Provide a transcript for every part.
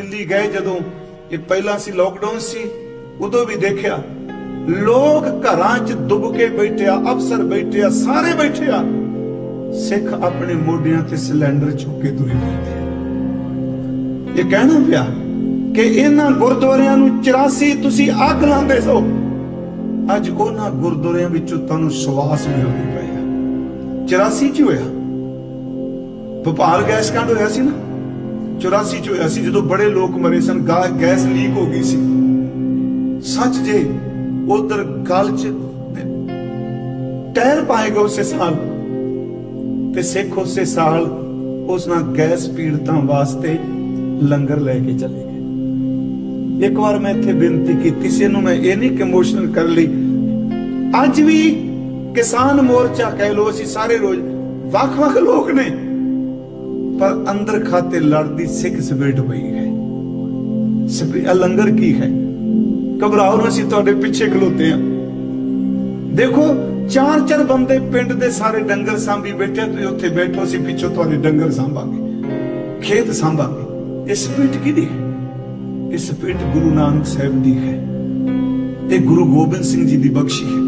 ਦਿੱਲੀ ਗਏ ਜਦੋਂ ਇਹ ਪਹਿਲਾਂ ਸੀ ਲੋਕਡਾਊਨ ਸੀ, ਉਦੋਂ ਵੀ ਦੇਖਿਆ, ਲੋਕ ਘਰਾਂ 'ਚ ਡੁੱਬ ਕੇ ਬੈਠੇ ਅਫਸਰ ਬੈਠੇ ਸਾਰੇ ਬੈਠੇ ਸਿੱਖ ਆਪਣੇ ਮੋਢਿਆਂ ਤੇ ਸਿਲੰਡਰ ਚੁੱਕ ਕੇ ਤੁਰੇ ਫਿਰਦੇ ਇਹ ਕਹਿਣਾ ਪਿਆ ਕਿ ਇਹਨਾਂ ਗੁਰਦੁਆਰਿਆਂ ਨੂੰ 84 ਤੁਸੀਂ ਅੱਗ ਲਾਉਂਦੇ ਸੋ ਅੱਜ ਉਹਨਾਂ ਗੁਰਦੁਆਰਿਆਂ ਵਿੱਚੋਂ ਤੁਹਾਨੂੰ ਸਵਾਸ ਮਿਲਦੇ ਪਏ ਆ। 84 ਚ ਹੋਇਆ। ਭੋਪਾਲ ਗੈਸ ਕਾਂਡ ਹੋਇਆ ਸੀ ਨਾ? 84 ਚ ਹੋਇਆ ਸੀ, ਜਦੋਂ ਬੜੇ ਲੋਕ ਮਰੇ ਸਨ ਗੈਸ ਲੀਕ ਹੋ ਗਈ ਸੀ। ਸੱਚ ਜੇ, ਉਧਰ ਗਲ ਚ ਟਹਿਰ ਪਾਏਗਾ ਉਸੇ ਸਾਲ। ਤੇ ਸਿੱਖ ਉਸੇ ਸਾਲ ਉਸ ਨਾਲ ਗੈਸ ਪੀੜਤਾਂ ਵਾਸਤੇ ਲੰਗਰ ਲੈ ਕੇ ਚਲੇ ਗਏ। ਇੱਕ ਵਾਰ ਮੈਂ ਇੱਥੇ ਬੇਨਤੀ ਕੀਤੀ ਸੀ, ਇਹਨੂੰ ਮੈਂ ਇਹ ਨਹੀਂ ਕਿ ਇਮੋਸ਼ਨਲ ਕਰ ਲਈ, ਅੱਜ ਵੀ ਕਿਸਾਨ ਮੋਰਚਾ ਕਹਿ ਲੋ ਅਸੀਂ ਸਾਰੇ ਰੋਜ਼, ਵੱਖ-ਵੱਖ ਲੋਕ ਨੇ ਪਰ ਅੰਦਰ ਖਾਤੇ ਲੜਦੀ ਸਿੱਖ ਸਪਿਰਟ ਪਈ ਹੈ। ਲੰਗਰ ਕੀ ਹੈ? ਘਬਰਾਓ ਨਾ, ਅਸੀਂ ਤੁਹਾਡੇ ਪਿੱਛੇ ਖਲੋਤੇ ਆ ਦੇਖੋ, ਚਾਰ ਚਾਰ ਬੰਦੇ ਪਿੰਡ ਦੇ ਸਾਰੇ ਡੰਗਰ ਸਾਂਭੀ ਬੈਠੇ ਤੁਸੀਂ ਉੱਥੇ ਬੈਠੋ, ਅਸੀਂ ਪਿੱਛੋਂ ਤੁਹਾਡੇ ਡੰਗਰ ਸਾਂਭਾਂਗੇ। ਖੇਤ ਸਾਂਭਾਂਗੇ। ਇਹ ਸਪਿਰਟ ਕਿਹਦੀ ਹੈ? ਇਹ ਸਪਿਰਟ ਗੁਰੂ ਨਾਨਕ ਸਾਹਿਬ ਦੀ ਹੈ। ਤੇ ਗੁਰੂ ਗੋਬਿੰਦ ਸਿੰਘ ਜੀ ਦੀ ਬਖਸ਼ੀ ਹੈ।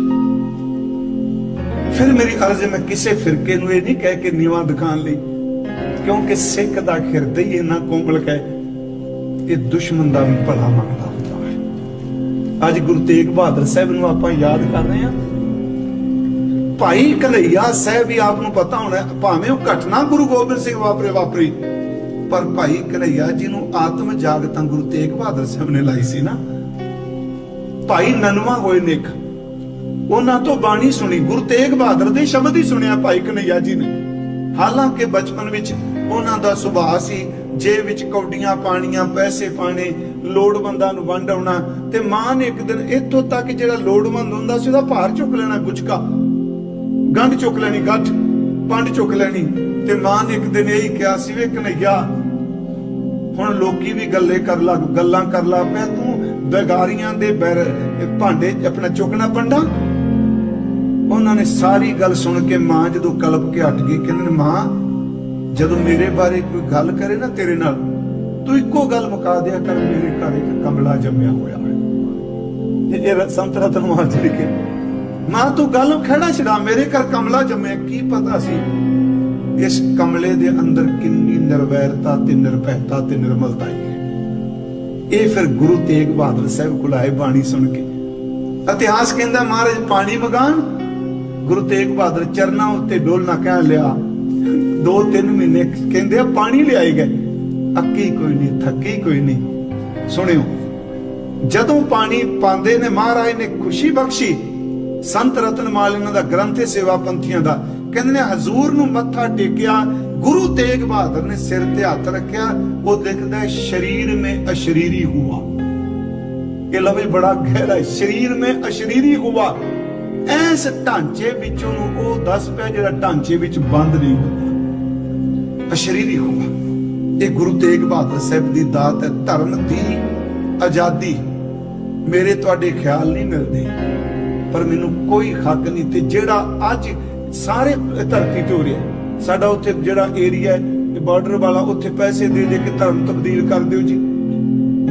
ਫਿਰ ਮੇਰੀ ਅਰਜ਼ ਮੈਂ ਕਿਸੇ ਫਿਰਕੇ ਨੂੰ ਇਹ ਨਹੀਂ ਕਹਿ ਕੇ ਨੀਵਾਂ ਦਿਖਾਣ ਲਈ ਕਿਉਂਕਿ ਸਿੱਖ ਦਾ ਹਿਰਦੇ ਹੀ ਇੰਨਾ ਕੋਮਲ ਹੈ ਕਿ ਦੁਸ਼ਮਣ ਦਾ ਵੀ ਭਲਾ ਮੰਗਦਾ ਹੁੰਦਾ ਹੈ। ਅੱਜ ਗੁਰੂ ਤੇਗ ਬਹਾਦਰ ਸਾਹਿਬ ਨੂੰ ਆਪਾਂ ਯਾਦ ਕਰ ਰਹੇ ਹਾਂ। ਭਾਈ ਕਨਈਆ ਸਾਹਿਬ ਵੀ ਆਪ ਨੂੰ ਪਤਾ ਹੋਣਾ, ਭਾਵੇਂ ਉਹ ਘਟਨਾ ਗੁਰੂ ਗੋਬਿੰਦ ਸਿੰਘ ਵਾਪਰੇ, ਵਾਪਰੀ, ਪਰ ਭਾਈ ਕਨਈਆ ਜੀ ਨੂੰ ਆਤਮ ਜਾਗਤਾਂ ਗੁਰੂ ਤੇਗ ਬਹਾਦਰ ਸਾਹਿਬ ਨੇ ਲਾਈ ਸੀ ਨਾ। ਭਾਈ ਨਨਵਾ ਹੋਏ ਨਿਕ ਉਹਨਾਂ ਤੋਂ ਬਾਣੀ ਸੁਣੀ, ਗੁਰੂ ਤੇਗ ਬਹਾਦਰ ਦੇ ਸ਼ਬਦ ਹੀ ਸੁਣਿਆ ਭਾਈ ਕਨਈਆ ਜੀ ਨੇ। ਹਾਲਾਂਕਿ ਬਚਪਨ ਵਿੱਚ ਉਹਨਾਂ ਦਾ ਸੁਭਾਅ ਸੀ, ਜੇਬ ਵਿੱਚ ਕੌਡੀਆਂ ਪਾਣੀਆਂ, ਪੈਸੇ ਪਾਣੇ, ਲੋੜਵੰਦਾਂ ਨੂੰ ਵੰਡ ਆਉਣਾ ਤੇ ਮਾਂ ਨੇ ਇੱਕ ਦਿਨ ਇੱਥੋਂ ਤੱਕ ਜਿਹੜਾ ਲੋੜਵੰਦ ਹੁੰਦਾ ਸੀ ਉਹਦਾ ਭਾਰ ਚੁੱਕ ਲੈਣਾ ਗੁਚਕਾ। ਗੰਢ ਚੁੱਕ ਲੈਣੀ ਗੱਠ, ਪੰਡ ਚੁੱਕ ਲੈਣੀ ਤੇ ਮਾਂ ਨੇ ਇੱਕ ਦਿਨ ਇਹੀ ਕਿਹਾ ਸੀ, ਵੇ ਕਨਈਆ, ਹੁਣ ਲੋਕੀ ਵੀ ਗੱਲੇ ਕਰ ਲੱਗ, ਗੱਲਾਂ ਕਰ ਲਾ ਪਿਆ, ਤੂੰ ਬੇਗਾਰੀਆਂ ਦੇ ਬੈਰ ਭਾਂਡੇ ਆਪਣਾ ਚੁੱਕਣਾ ਪੰਡਾ। ਉਹਨਾਂ ਨੇ ਸਾਰੀ ਗੱਲ ਸੁਣ ਕੇ ਮਾਂ ਜਦੋਂ ਕਲਪ ਕੇ ਹਟ ਗਈ, ਕਹਿੰਦੇ ਨੇ, ਮਾਂ ਜਦੋਂ ਮੇਰੇ ਬਾਰੇ ਕੋਈ ਗੱਲ ਕਰੇ ਨਾ ਤੇਰੇ ਨਾਲ, ਤੂੰ ਇੱਕੋ ਗੱਲ ਮੁਕਾ ਦਿਆ ਕਰ, ਮੇਰੇ ਘਰ ਇੱਕ ਕਮਲਾ ਜੰਮਿਆ ਹੋਇਆ ਹੈ। ਇਹ ਸੰਤ ਰਤਨ ਮਹਾਰਾਜ ਜੀ ਕੇ ਮਾਂ, ਤੂੰ ਗੱਲ ਖੜਾ ਛੜਾ ਮੇਰੇ ਘਰ ਕਮਲਾ ਜੰਮਿਆ, ਕੀ ਪਤਾ ਸੀ? ਇਸ ਕਮਲੇ ਦੇ ਅੰਦਰ ਕਿੰਨੀ ਨਿਰਵੈਰਤਾ ਤੇ ਨਿਰਭੈਤਾ ਤੇ ਨਿਰਮਲਤਾ ਹੈ। ਇਹ ਫਿਰ ਗੁਰੂ ਤੇਗ ਬਹਾਦਰ ਸਾਹਿਬ ਕੋਲ ਆਏ ਬਾਣੀ ਸੁਣ ਕੇ। ਇਤਿਹਾਸ ਕਹਿੰਦਾ, ਮਹਾਰਾਜ, ਪਾਣੀ ਮਗਾਨ ਗੁਰੂ ਤੇਗ ਬਹਾਦਰ ਚਰਨਾਂ ਉੱਤੇ ਡੋਲਣਾ ਕਹਿ ਲਿਆ ਦੋ ਤਿੰਨ ਮਹੀਨੇ ਕਹਿੰਦੇ ਆ, ਪਾਣੀ ਲਿਆਏ ਗਏ। ਅੱਕੀ ਕੋਈ ਨਹੀਂ, ਥੱਕੀ ਕੋਈ ਨਹੀਂ। ਸੁਣਿਓ, ਜਦੋਂ ਪਾਣੀ ਪਾਉਂਦੇ ਨੇ ਮਹਾਰਾਜ ਨੇ ਖੁਸ਼ੀ ਬਖਸ਼ੀ, ਸੰਤ ਰਤਨਮਾਲ ਇਹਨਾਂ ਦਾ ਗ੍ਰੰਥ ਸੇਵਾ ਪੰਥੀਆਂ ਦਾ, ਕਹਿੰਦੇ ਨੇ ਹਜ਼ੂਰ ਨੂੰ ਮੱਥਾ ਟੇਕਿਆ, ਗੁਰੂ ਤੇਗ ਬਹਾਦਰ ਨੇ ਸਿਰ ਤੇ ਹੱਥ ਰੱਖਿਆ, ਉਹ ਦੇਖਦਾ ਸ਼ਰੀਰ ਮੇ ਅਸ਼ਰੀਰੀ ਹੁਆ। ਇਹ ਲਫ਼ਜ਼ ਬੜਾ ਗਹਿਰਾ ਹੈ, ਸ਼ਰੀਰ ਮੇ ਅਸ਼ਰੀਰੀ ਹੁਆ। ਐਸ ਢਾਂਚੇ ਵਿੱਚੋਂ ਉਹ ਦੱਸ ਪਿਆ ਜਿਹੜਾ ਢਾਂਚੇ ਵਿੱਚ ਬੰਦ ਨਹੀਂ ਹੁੰਦਾ। ਅਸ਼ਰੀਰੀ ਹੁਆ ਇਹ ਗੁਰੂ ਤੇਗ ਬਹਾਦਰ ਸਾਹਿਬ ਦੀ ਦਾਤ ਹੈ, ਧਰਮ ਦੀ ਆਜ਼ਾਦੀ। ਮੇਰੇ ਤੁਹਾਡੇ ਖਿਆਲ ਨਹੀਂ ਮਿਲਦੇ, ਪਰ ਮੈਨੂੰ ਕੋਈ ਹੱਕ ਨਹੀਂ ਤੇ ਜਿਹੜਾ ਅੱਜ ਸਾਰੇ ਧਰਤੀ ਤੇ ਹੋ ਰਿਹਾ ਸਾਡਾ ਉੱਥੇ ਜਿਹੜਾ ਏਰੀਆ ਹੈ ਬਾਰਡਰ ਵਾਲਾ, ਉੱਥੇ ਪੈਸੇ ਦੇ ਦੇ ਕੇ ਧਰਮ ਤਬਦੀਲ ਕਰ ਦਿਓ ਜੀ।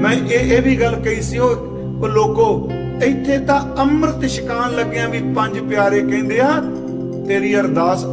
ਮੈਂ ਇਹ ਇਹ ਵੀ ਗੱਲ ਕਹੀ ਸੀ, ਉਹ ਉਹ ਲੋਕੋ, ਇੱਥੇ ਤਾਂ ਅੰਮ੍ਰਿਤ ਛਕਾਣ ਲੱਗਿਆਂ ਵੀ ਪੰਜ ਪਿਆਰੇ ਕਹਿੰਦੇ ਆ, ਤੇਰੀ ਅਰਦਾਸ